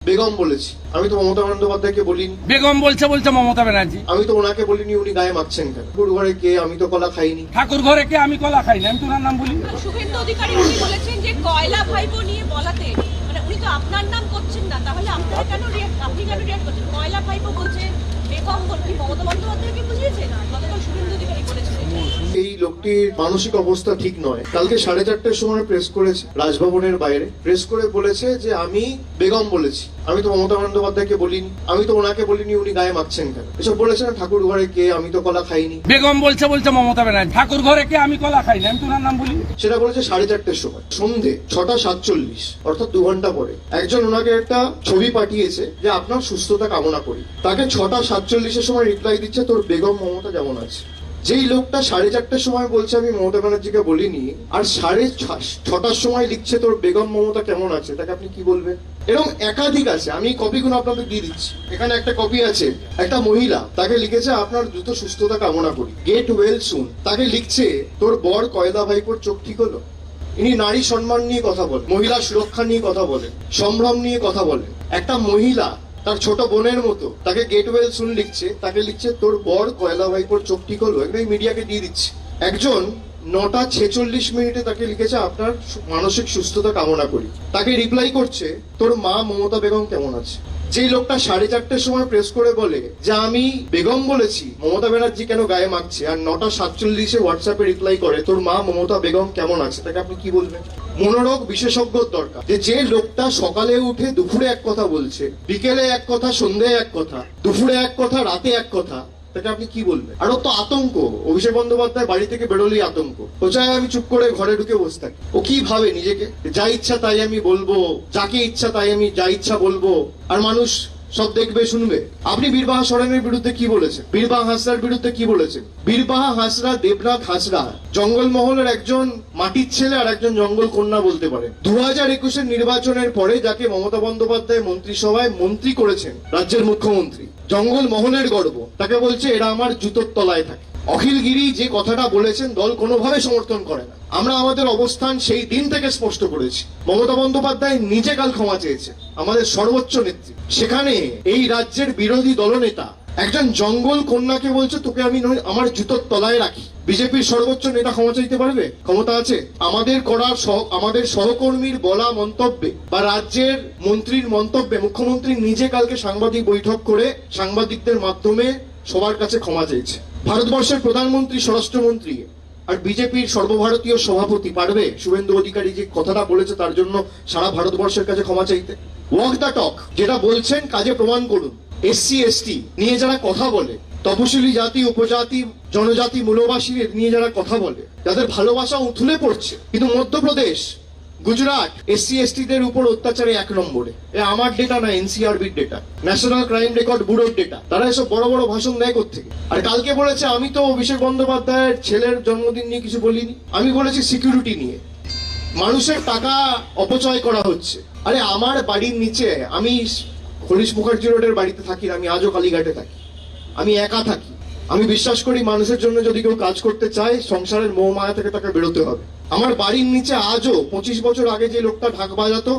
বেগম বলেছি। আমি তো মমতা বন্দ্যোপাধ্যায়কে বলিনি। বেগম বলছে বলছে মমতা ব্যানার্জি। আমি তো ওনাকে বলিনি উনি গায়ে মাখছেন কেন? ঘরে কে? আমি তো কলা খাইনি। ঠাকুর ঘরে কে? আমি কলা খাই না আমি তোর নাম বলি শুভেন্দু অধিকারী উনি বলেছেন যে কয়লা ভাইপো নিয়ে বলাতে মানে উনি তো আপনার নাম করছেন না তাহলে আপনারা কেন আপনি কেন রিয়াক্ট করছেন? কয়লা ভাইপো বলছেন বেগম বলছি মমতা বন্দ্যোপাধ্যায়কে বুঝিয়েছে গতকাল শুভেন্দু অধিকারী বলেছিলেন এই লোকটির মানসিক অবস্থা ঠিক নয়। কালকে সাড়ে চারটের সময় প্রেস করেছে রাজভবনের বাইরে। প্রেস করে বলেছে যে আমি বেগম বলেছি। আমি তো মমতা বন্দ্যোপাধ্যায়কে বলিনি। আমি তো ওনাকে বলিনি উনি গায়ে মাখছেন কেন? এসব বলেছেন ঠাকুর ঘরে কে? আমি তো কলা খাইনি। বেগম বলছে বলছে মমতা ব্যানার্জি। ঠাকুর ঘরে কে? আমি কলা খাই না আমি তোর নাম বলি সেটা বলেছে সাড়ে চারটের সময়। সন্ধে ছটা সাতচল্লিশ অর্থাৎ দু ঘণ্টা পরে। একজন ওনাকে একটা ছবি পাঠিয়েছে যে আপনার সুস্থতা কামনা করি। তাকে ছটা সাতচল্লিশের সময় রিপ্লাই দিচ্ছে তোর বেগম মমতা যেমন আছে। যেই লোকটা সাড়ে চারটের সময় বলছে, আমি মমতা ব্যানার্জিকে বলিনি, আর সাড়ে ছটার সময় লিখছে তোর বেগম মমতা কেমন আছে, তাকে আপনি কি বলবেন? এরকম একাধিক আছে, আমি কপিগুলো আপনাদের দিয়ে দিচ্ছি। এখানে একটা কপি আছে, একটা মহিলা, তাকে লিখেছে, আপনার দ্রুত সুস্থতা কামনা করি গেট ওয়েল সুন তাকে লিখছে, তোর বর কয়লা ভাইপোর চোখ ঠিক হলো? ইনি নারী সম্মান নিয়ে কথা বলেন, মহিলা সুরক্ষা নিয়ে কথা বলেন, সম্ভ্রম নিয়ে কথা বলেন। একটা মহিলা তার ছোট বোনের মতো। তাকে গেট ওয়েল শুন লিখছে। তাকে লিখছে, তোর বর কয়লা ভাইপোর চোখ ঠিক হলো? এগুলো মিডিয়াকে দিয়ে দিচ্ছে। একজন নটা ছেচল্লিশ মিনিটে তাকে লিখেছে, আপনার মানসিক সুস্থতা কামনা করি। তাকে রিপ্লাই করছে, তোর মা মমতা বেগম কেমন আছে? যেই লোকটা সাড়ে চারটের সময় প্রেস করে বলে যে, আমি বেগম বলেছি। মমতা ব্যানার্জি কেন গায়ে মাখছে? আর নটা সাতচল্লিশে হোয়াটসঅ্যাপে রিপ্লাই করে, তোর মা মমতা বেগম কেমন আছে? তাকে আপনি কি বলবেন? মনোরোগ বিশেষজ্ঞর দরকার। যে যে লোকটা সকালে উঠে দুপুরে এক কথা বলছে, বিকেলে এক কথা, সন্ধ্যায় এক কথা, দুপুরে এক কথা, রাতে এক কথা, তাকে আপনি কি বলবেন? আর তো আতঙ্ক। অভিষেক বন্দ্যোপাধ্যায় বাড়ি থেকে বেরোলেই আতঙ্ক। ও চায় আমি চুপ করে ঘরে ঢুকে বসে থাকি? ও কি ভাবে নিজেকে? যা ইচ্ছা তাই আমি বলব, যাকে ইচ্ছা তাই আমি, যা ইচ্ছা বলব। আর মানুষ সব দেখবে, শুনবে। আপনি বীরবাহা সরেনের বিরুদ্ধে কি বলেছেন? বীরবাহা হাসরার বিরুদ্ধে কি বলেছেন? বীরবাহা হাসরা, দেবনাথ হাসরা, জঙ্গলমহলের একজন মাটির ছেলে আর একজন জঙ্গল কন্যা বলতে পারে। দু হাজার একুশের নির্বাচনের পরে যাকে মমতা বন্দ্যোপাধ্যায় মন্ত্রিসভায় মন্ত্রী করেছেন রাজ্যের মুখ্যমন্ত্রী জঙ্গল মহলের গর্ব। তাকে বলছে, এরা আমার জুতোর তলায় থাকে। অখিলগিরি যে কথাটা বলেছেন, দল কোনোভাবে সমর্থন করে না। আমরা আমাদের অবস্থান সেই দিন থেকে স্পষ্ট করেছি। মমতা বন্দ্যোপাধ্যায় নিজে কাল ক্ষমা চেয়েছে আমাদের সর্বোচ্চ নেত্রী। সেখানে এই রাজ্যের বিরোধী দলনেতা একজন জঙ্গল কন্যাকে বলছে, তোকে আমি আমার জুতোর তলায় রাখি। বিজেপির সর্বোচ্চ নেতা ক্ষমা চাইতে পারবে? ক্ষমতা আছে? আমাদের করার আমাদের সহকর্মীর বলা মন্তব্যে বা রাজ্যের মন্ত্রীর মন্তব্যে মুখ্যমন্ত্রী নিজে কালকে সাংবাদিক বৈঠক করে সাংবাদিকদের মাধ্যমে সবার কাছে ক্ষমা চেয়েছে। ভারতবর্ষের প্রধানমন্ত্রী, স্বরাষ্ট্রমন্ত্রী আর বিজেপির সর্বভারতীয় সভাপতি পারবে? শুভেন্দু অধিকারী যে কথাটা বলেছে তার জন্য সারা ভারতবর্ষের কাছে ক্ষমা চাইতে। ওয়াক দ্য টক যেটা বলছেন কাজে প্রমাণ করুন। এসসি এসটি নিয়ে যারা কথা বলে, তপশিলি জাতি, উপজাতি, জনজাতি মূলবাসী নিয়ে যারা কথা বলে, যাদের ভালোবাসা উথলে পড়ছে, কিন্তু মধ্যপ্রদেশ গুজরাট এসসি এসটিদের উপর অত্যাচারে এক নম্বরে। এ আমার ডেটা না এনসিআরবির ডেটা ন্যাশনাল ক্রাইম রেকর্ড ব্যুরোর ডেটা তারা এসব বড় বড় ভাষণ দেয় থেকে আর কালকে বলেছে, আমি তো অভিষেক বন্দ্যোপাধ্যায়ের ছেলের জন্মদিন নিয়ে কিছু বলিনি। আমি বলেছি সিকিউরিটি নিয়ে। মানুষের টাকা অপচয় করা হচ্ছে। আরে আমার বাড়ির নিচে, আমি হরিশ মুখার্জি রোডের বাড়িতে থাকি, আমি আজও কালীঘাটে থাকি। আমি একা থাকি। আমি বিশ্বাস করি মানুষের জন্য যদি কেউ কাজ করতে চায়, সংসারের মোহ মায়া থেকে তাকে বেরোতে হবে। আমার বাড়ির নিচে আজও পঁচিশ বছর আগে যে লোকটা ঢাক বাজাতো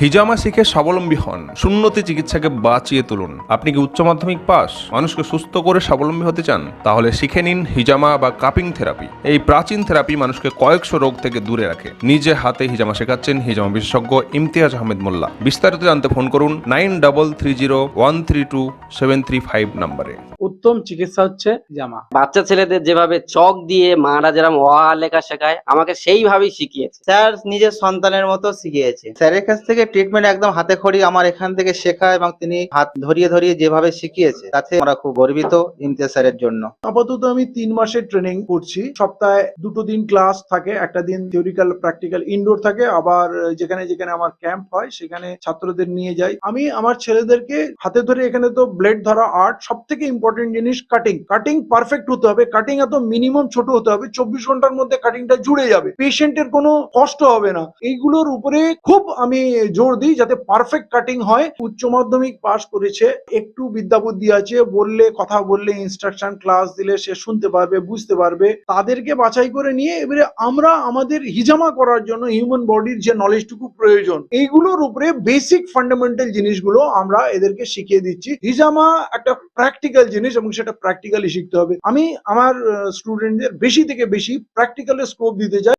হিজামা শিখে স্বাবলম্বী হন। শূন্যতে চিকিৎসাকে বাঁচিয়ে তুলুন। আপনি কি উচ্চ মাধ্যমিক পাস? মানুষকে সুস্থ করে স্বাবলম্বী হতে চান? তাহলে শিখে নিন হিজামা বা কাপিং থেরাপি। এই প্রাচীন থেরাপি মানুষকে কয়েকশো রোগ থেকে দূরে রাখে। নিজে হাতে হিজামা শেখাচ্ছেন হিজামা বিশেষজ্ঞ ইমতিয়াজ আহমেদ মোল্লা। বিস্তারিত জানতে ফোন করুন nine double three zero one three two seven three five নাম্বারে। উত্তম চিকিৎসা হচ্ছে জামা। বাচ্চা ছেলেদের যেভাবে চক দিয়ে মারা যেরকম অ আ লেখা শেখায় আমাকে সেইভাবেই শিখিয়েছে। স্যার নিজের সন্তানের মতো শিখিয়েছে। স্যারের কাছ থেকে ট্রিটমেন্ট একদম হাতে খড়ি আমার এখান থেকে শেখা এবং তিনি হাত ধরিয়ে ধরিয়ে যেভাবে শিখিয়েছে তাতে আমরা খুব গর্বিত ইমতিয়াজ স্যারের জন্য। আপাতত আমি তিন মাসের ট্রেনিং করছি। সপ্তাহে দুটো দিন ক্লাস থাকে একটা দিন থিওরিক্যাল প্র্যাকটিক্যাল ইনডোর থাকে। আবার যেখানে যেখানে আমার ক্যাম্প হয় সেখানে ছাত্রদের নিয়ে যাই। আমি আমার ছেলেদেরকে হাতে ধরে এখানে তো ব্লেড ধরা আর্ট সব থেকে ইম্পর্টেন্ট ইম্পর্টেন্ট জিনিস কাটিং কাটিং পারফেক্ট হতে হবে। কাটিং এত মিনিমাম ছোট হতে হবে। চব্বিশ ঘণ্টার মধ্যে কাটিংটা জুড়ে যাবে। পেশেন্টের কোনো কষ্ট হবে না। এইগুলোর উপরে খুব আমি জোর দিই যাতে পারফেক্ট কাটিং হয়। উচ্চ মাধ্যমিক পাস করেছে। একটু বিদ্যা বুদ্ধি আছে। বললে, কথা বললে ইনস্ট্রাকশন ক্লাস দিলে সে শুনতে পারবে, বুঝতে পারবে। তাদেরকে বাছাই করে নিয়ে এবারে আমরা আমাদের হিজামা করার জন্য হিউম্যান বডির যে নলেজটুকু প্রয়োজন, এইগুলোর উপরে বেসিক ফান্ডামেন্টাল জিনিসগুলো আমরা এদেরকে শিখিয়ে দিচ্ছি। হিজামা একটা প্র্যাকটিক্যাল জিনিস। এবং সেটা প্র্যাকটিক্যালি শিখতে হবে। আমি আমার স্টুডেন্টদের বেশি থেকে বেশি প্র্যাকটিক্যালে স্কোপ দিতে চাই।